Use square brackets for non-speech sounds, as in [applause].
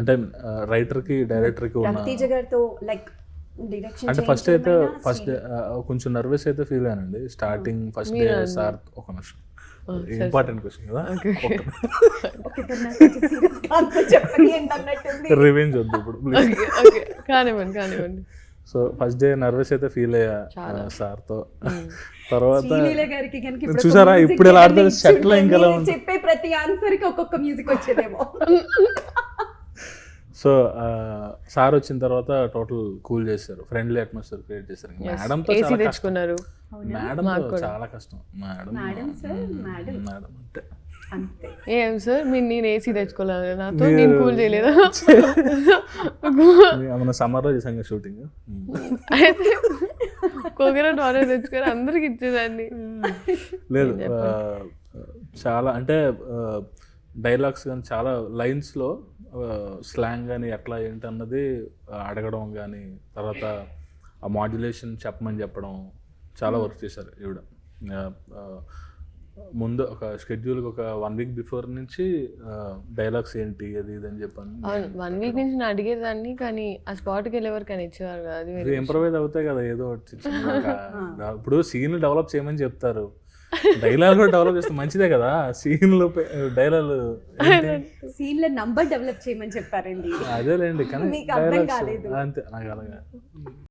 అంటే రైటర్కి డైరెక్టర్కి ఉన్న రవితేజ గారితో లైక్ డైరెక్షన్ అంటే ఫస్ట్ అయితే ఫస్ట్ కొంచెం నర్వస్ అయితే ఫీల్ అయ్యానండి. స్టార్టింగ్ ఫస్ట్ డే సార్ ఒక నిమిషం. ఇంపార్టెంట్ క్వశ్చన్ కదా? రివెంజ్ [laughs] వద్దు ఇప్పుడు కానివ్వండి కానివ్వండి. సో ఫస్ట్ డే నర్వస్ అయితే ఫీల్ అయ్యా సార్తో తర్వాత చూసారా? ఇప్పుడు ఇలా ఆడతారు, ఇచ్చుంటే set లో ఇంకా ఎలా? చెప్పే ప్రతి ఆన్సర్కి ఒక్కొక్క మ్యూజిక్ వచ్చేదేమో. [laughs] సో సార్ వచ్చిన తర్వాత టోటల్ కూల్ చేశారు. ఫ్రెండ్లీ అట్మాస్ఫియర్ క్రియేట్ చేశారు. మేడం తో ఏసీ చాలా కష్టం. తెచ్చుకున్నారు. మేడం చాలా కష్టం. Madam madam sir madam. Madam అంటే అంతే. ఏం సార్? మీరు నేను ఏసీ తెచ్చుకోలేదు నాతో నేను కూల్ చేయలేదా? మన సమ్మర్లో చేసాం షూటింగ్? అయితే కోకోనట్ వాటర్ తెచ్చుకొని అందరికి ఇచ్చేదాన్ని. లేదు చాలా అంటే డైలాగ్స్ కానీ చాలా లైన్స్లో స్లాంగ్ కానీ ఎట్లా ఏంటి అన్నది అడగడం కానీ తర్వాత ఆ మాడ్యులేషన్ చెప్పమని చెప్పడం చాలా వర్క్ చేశారు ఈవిడ. ముందు ఒక షెడ్యూల్కి ఒక వన్ వీక్ బిఫోర్ నుంచి డైలాగ్స్ ఏంటి అది ఇది అని చెప్పాను వన్ వీక్ నుంచి నేను అడిగేదాన్ని కానీ ఆ స్పాట్కి వెళ్ళే వరకు ఆయన ఇచ్చేవారు కదా ఇంప్రవైజ్ అవుతాయి కదా ఏదో ఒకటి. [laughs] ఇప్పుడు సీన్ డెవలప్ చేయమని చెప్తారు. డైలాగ్ కూడా డెవలప్ చేస్తే మంచిదే కదా? సీన్లు డైలాగ్ సీన్లో నంబర్ డెవలప్ చేయమని చెప్పారండి. అదేలేండి కానీ. అంతే నాకు అలాగా